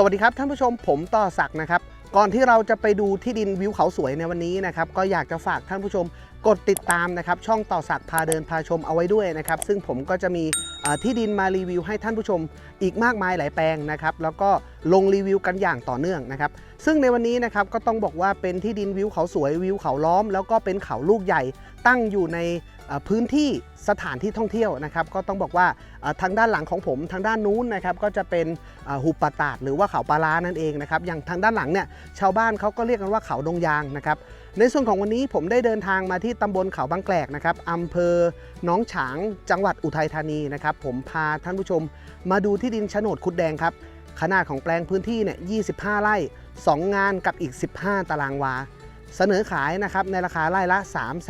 สวัสดีครับท่านผู้ชมผมต่อศักดิ์นะครับ ก่อนที่เราจะไปดูที่ดินวิวเขาสวยในวันนี้นะครับ ก็อยากจะฝากท่านผู้ชมกดติดตามนะครับช่องต่อศักดิ์พาเดินพาชมเอาไว้ด้วยนะครับ ซึ่งผมก็จะมีที่ดินมารีวิวให้ท่านผู้ชม อีกมากมายหลายแปลงนะครับ แล้วก็ลงรีวิวกันอย่างต่อเนื่องนะครับ ซึ่งในวันนี้นะครับก็ต้องบอกว่าเป็นที่ดินวิวเขาสวยวิวเขาล้อม แล้วก็เป็นเขาลูกใหญ่ตั้งอยู่ใน พื้นที่สถานที่ท่องเที่ยวนะครับ ก็ต้องบอกว่าทางด้านหลังของผมทางด้านนู้นนะครับก็จะเป็นหุบปะตาดหรือว่าเขาปลาร้านั่นเองนะครับอย่างทางด้านหลังเนี่ยชาวบ้านเขาก็เรียกกันว่าเขาดงยางนะครับในส่วนของวันนี้ผมได้เดินทางมาที่ตำบลเขาบางแกลกนะครับอำเภอหน้องฉางจังหวัดอุทัยธานีนะครับผมพาท่านผู้ชม มาดูที่ดินโฉนดคุดแดงครับขนาดของแปลงพื้นที่เนี่ย 25 ไร่ 2 งานกับอีก 15 ตารางวา เสนอขายนะครับในราคาไร่ละ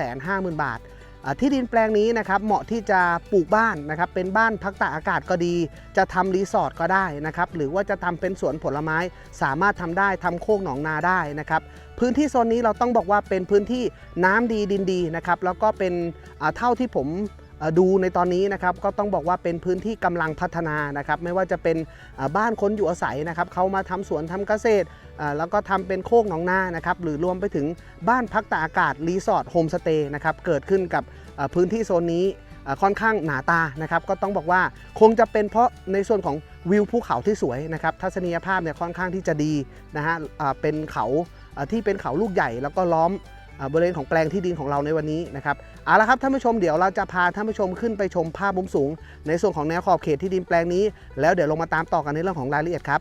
350,000 บาทอ่า ที่ดินแปลงนี้นะครับเหมาะที่จะปลูกบ้านนะครับเป็นบ้านพักตากอากาศก็ดี จะทำรีสอร์ทก็ได้นะครับหรือว่าจะทำเป็นสวนผลไม้สามารถทำได้ทำโคกหนองนาได้นะครับพื้นที่โซนนี้เราต้องบอกว่าเป็นพื้นที่น้ำดีดินดีนะครับแล้วก็เป็นเท่าที่ผมดูในตอนนี้นะครับก็ต้องบอกว่าเป็นพื้นที่กำลังพัฒนานะครับไม่ว่าจะเป็นบ้านคนอยู่อาศัยนะครับเขามาทำสวนทำเกษตร แล้วก็ทำเป็นโคกหนองนานะครับหรือรวมไปถึงบ้านพักตากอากาศรีสอร์ทโฮมสเตย์นะครับเกิดขึ้นกับพื้นที่โซนนี้ค่อนข้างหนาตานะครับก็ต้องบอกว่าคงจะเป็นเพราะในส่วนของวิวภูเขาที่สวยนะครับทัศนียภาพเนี่ยค่อนข้างที่จะดีนะฮะเป็นเขาที่เป็นเขาลูกใหญ่ แล้วก็ล้อมบริเวณของแปลงที่ดินของเราในวันนี้นะครับเอาละครับท่านผู้ชมเดี๋ยวเราจะพาท่านผู้ชมขึ้นไปชมภาพมุมสูง ในส่วนของแนวขอบเขตที่ดินแปลงนี้ แล้วเดี๋ยวลงมาตามต่อกันในเรื่องของรายละเอียดครับ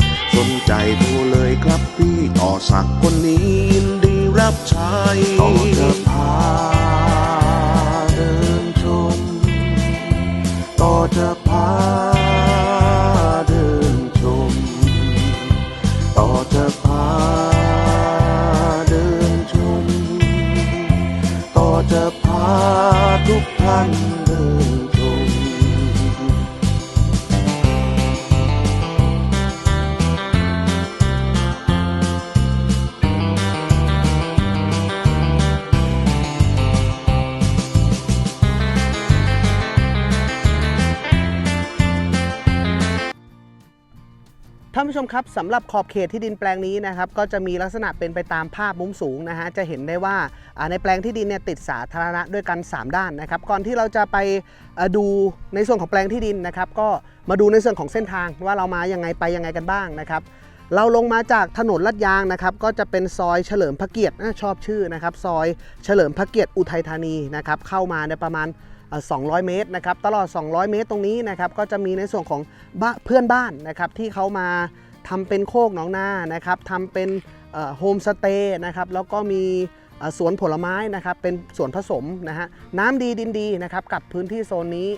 นใจโทเลยครับพี่ต่อสักคนนี้ยินดีรับใช้ต่อจะพาเดินชมต่อจะพา ผู้ชมครับสำหรับขอบเขตที่ดินแปลงนี้นะครับก็จะมีลักษณะเป็นไปตามภาพมุมสูงนะฮะจะเห็นได้ว่าในแปลงที่ดินเนี่ยติดสาธารณะด้วยกัน 3 ด้านนะครับก่อนที่เราจะไปดูในส่วนของแปลงที่ดินนะครับก็มาดูในส่วนของเส้นทางว่าเรามายังไงไปยังไงกันบ้างนะครับเราลงมาจากถนนลาดยางนะครับก็จะเป็นซอยเฉลิมพระเกียรตินะชอบชื่อนะครับซอยเฉลิมพระเกียรติอุทัยธานีนะครับเข้ามาในประมาณ 200 เมตรนะครับตลอด 200 เมตรตรงนี้นะครับก็จะมีในส่วนของเพื่อนบ้านนะครับที่เขามาทำเป็นโคกหนองนานะครับทำเป็นโฮมสเตย์นะครับแล้วก็มีสวนผลไม้นะครับเป็นสวนผสมนะฮะน้ำดีดินดีนะครับกับพื้นที่โซนนี้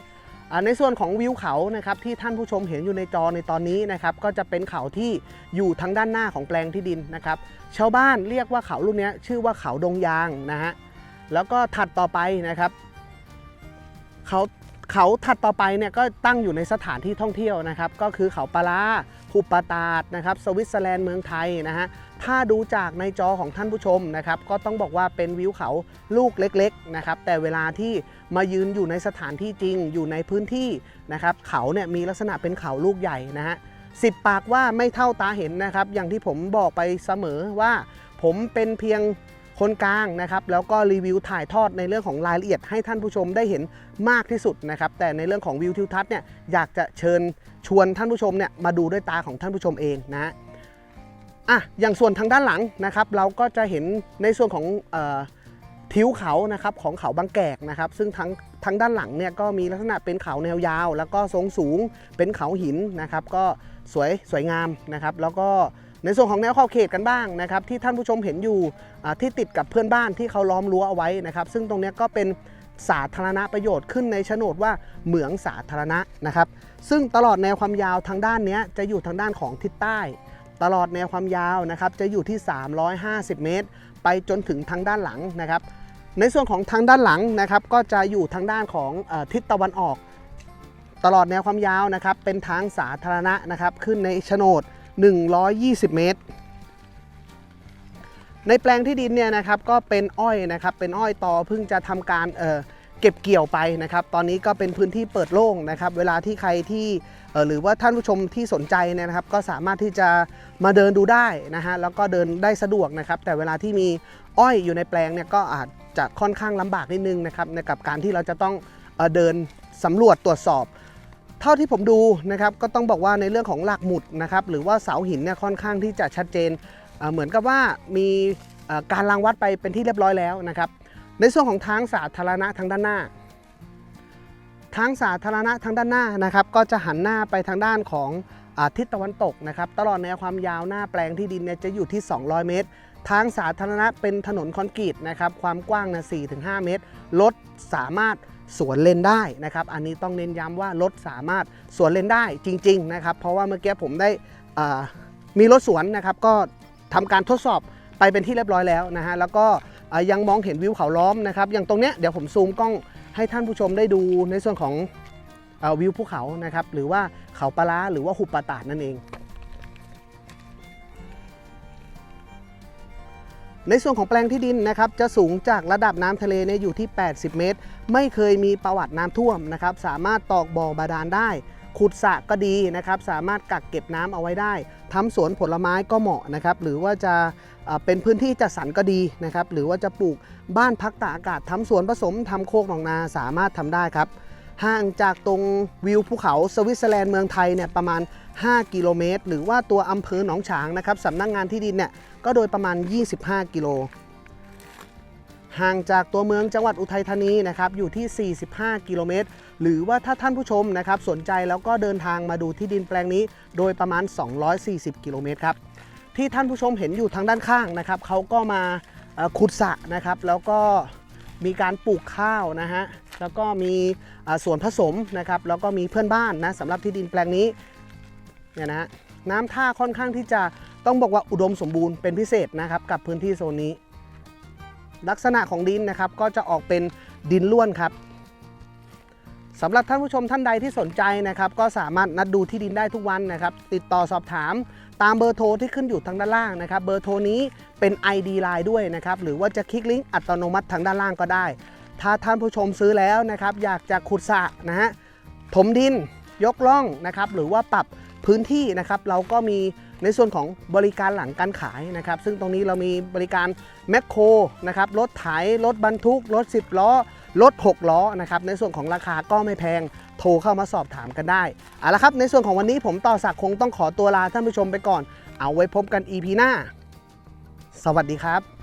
ในส่วนของวิวเขานะครับที่ท่านผู้ชมเห็นอยู่ในจอในตอนนี้นะครับก็จะเป็นเขาที่อยู่ทางด้านหน้าของแปลงที่ดินนะครับชาวบ้านเรียกว่าเขาลูกนี้ชื่อว่าเขาดงยางนะฮะแล้วก็ถัดต่อไปนะครับ เขาเขาถัดต่อไปเนี่ยก็ตั้งอยู่ในสถานที่ท่องเที่ยวนะครับ ก็คือเขาปลาร้าหุบปาตาดนะครับ สวิตเซอร์แลนด์เมืองไทยนะฮะถ้าดูจากในจอของท่านผู้ชมนะครับ ก็ต้องบอกว่าเป็นวิวเขาลูกเล็กๆนะครับ แต่เวลาที่มายืนอยู่ในสถานที่จริง อยู่ในพื้นที่นะครับ เขาเนี่ยมีลักษณะเป็นเขาลูกใหญ่นะฮะสิบปากว่าไม่เท่าตาเห็นนะครับ อย่างที่ผมบอกไปเสมอว่า ผมเป็นเพียง คนกลางนะครับแล้วก็รีวิวถ่ายทอดในเรื่องของรายละเอียดให้ท่านผู้ชมได้เห็นมากที่สุดนะครับแต่ในเรื่องของวิวทิวทัศน์เนี่ยอยากจะเชิญชวนท่านผู้ชมเนี่ยมาดูด้วยตาของท่านผู้ชมเองนะฮะอะอย่างส่วนทางด้านหลังนะครับเราก็จะเห็นในส่วนของออทิวเขานะครับของเขาบางแกกนะครับซึ่งทั้งทางด้านหลังเนี่ยก็มีลักษณะเป็นเขาแนวยาว แล้วก็ทรงสูงเป็นเขาหินนะครับก็สวยสวยงามนะครับแล้วก็ ในส่วนของแนวขอบเขตกันบ้างนะครับที่ท่านผู้ชมเห็นอยู่ที่ติดกับเพื่อนบ้านที่เขาล้อมรั้วเอาไว้นะครับ ซึ่งตรงนี้ก็เป็นสาธารณประโยชน์ขึ้นในโฉนดว่าเหมืองสาธารณะนะครับ ซึ่งตลอดแนวความยาวทางด้านนี้จะอยู่ทางด้านของทิศใต้ ตลอดแนวความยาวนะครับจะอยู่ที่ 350 เมตร ไปจนถึงทางด้านหลังนะครับ ในส่วนของทางด้านหลังนะครับ ก็จะอยู่ทางด้านของอทิศตะวันออก ตลอดแนวความยาวนะครับเป็นทางสาธารณะนะครับขึ้นในโฉนด 120 เมตร ในแปลงที่ดินเนี่ยนะครับก็เป็นอ้อยนะครับเป็นอ้อยตอเพิ่งจะทำการเเก็บเกี่ยวไปนะครับ ตอนนี้ก็เป็นพื้นที่เปิดโล่งนะครับ เวลาที่ใครที่หรือว่าท่านผู้ชมที่สนใจนะครับ ก็สามารถที่จะมาเดินดูได้นะฮะแล้วก็เดินได้สะดวกนะครับ แต่เวลาที่มีอ้อยอยู่ในแปลงเนี่ยก็อาจจะค่อนข้างลำบากนิดนึงนะครับในกับการที่เราจะต้องเอเดินสำรวจตรวจสอบ เท่าที่ผมดูนะครับก็ต้องบอกว่าในเรื่องของหลักหมุดนะครับหรือว่าเสาหินเนี่ยค่อนข้างที่จะชัดเจน เหมือนกับว่ามีการรังวัดไปเป็นที่เรียบร้อยแล้วนะครับ ในส่วนของทางสาธารณะทางด้านหน้า ทางสาธารณะทางด้านหน้านะครับก็จะหันหน้าไปทางด้านของอทิศตะวันตกนะครับตลอดแนวความยาวหน้าแปลงที่ดินเนี่ยจะอยู่ที่ 200 เมตร ทางสาธารณะเป็นถนนคอนกรีตนะครับความกว้างนะ4-5 เมตรรถสามารถ สวนเลนได้นะครับอันนี้ต้องเน้นย้ำว่ารถสามารถสวนเลนได้จริงๆนะครับเพราะว่าเมื่อกี้ผมได้มีรถสวนนะครับก็ทำการทดสอบไปเป็นที่เรียบร้อยแล้วนะฮะแล้วก็ยังมองเห็นวิวเขาล้อมนะครับอย่างตรงเนี้ยเดี๋ยวผมซูมกล้องให้ท่านผู้ชมได้ดูในส่วนของอวิวภูเขานะครับหรือว่าเขาปลาร้าหรือว่าหุบปะตาดนั่นเอง ในส่วนของแปลงที่ดินนะครับจะสูงจากระดับน้ำทะเลเนี่ยอยู่ที่ 80 เมตร ไม่เคยมีประวัติน้ำท่วมนะครับสามารถตอกบ่อบาดาลได้ ขุดสระก็ดีนะครับสามารถกักเก็บน้ำเอาไว้ได้ทำสวนผลไม้ก็เหมาะนะครับหรือว่าจะเป็นพื้นที่จัดสรรก็ดีนะครับหรือว่าจะปลูกบ้านพักตากอากาศทำสวนผสมทำโคกหนองนาสามารถทำได้ครับห่างจากตรงวิวภูเขาสวิตเซอร์แลนด์เมืองไทยเนี่ยประมาณ 5 กิโลเมตร หรือว่าตัวอำเภอหนองฉางนะครับสำนักงานที่ดินเนี่ย ก็โดยประมาณ 25 กิโล ห่างจากตัวเมืองจังหวัดอุทัยธานีนะครับอยู่ที่ 45 กิโลเมตร หรือว่าถ้าท่านผู้ชมนะครับสนใจแล้วก็เดินทางมาดูที่ดินแปลงนี้ โดยประมาณ 240 กิโลเมตรครับ ที่ท่านผู้ชมเห็นอยู่ทางด้านข้างนะครับเขาก็มาขุดสระนะครับ แล้วก็มีการปลูกข้าวนะฮะ แล้วก็มีสวนผสมนะครับ แล้วก็มีเพื่อนบ้านนะสำหรับที่ดินแปลงนี้เนี่ยนะฮะ น้ำท่าค่อนข้างที่จะต้องบอกว่าอุดมสมบูรณ์เป็นพิเศษนะครับกับพื้นที่โซนนี้ ลักษณะของดินนะครับก็จะออกเป็นดินล้วนครับสำหรับท่านผู้ชมท่านใดที่สนใจนะครับ ก็สามารถนัดดูที่ดินได้ทุกวันนะครับ ติดต่อสอบถามตามเบอร์โทรที่ขึ้นอยู่ทางด้านล่างนะครับ เบอร์โทรนี้เป็น ID Line ด้วยนะครับ หรือว่าจะคลิกลิงก์อัตโนมัติทางด้านล่างก็ได้ ถ้าท่านผู้ชมซื้อแล้วนะครับ อยากจะขุดสระนะฮะถมดินยกล่องนะครับ หรือว่าปรับ พื้นที่นะครับเราก็มีในส่วนของบริการหลังการขายนะครับ ซึ่งตรงนี้เรามีบริการแมคโครนะครับรถไถรถบรรทุก รถ 10 ล้อ รถ 6 ล้อนะครับในส่วนของราคาก็ไม่แพงโทรเข้ามาสอบถามกันได้เอาละครับในส่วนของวันนี้ผมต่อศักคงต้องขอตัวลาท่านผู้ชมไปก่อน เอาไว้พบกัน EP หน้า สวัสดีครับ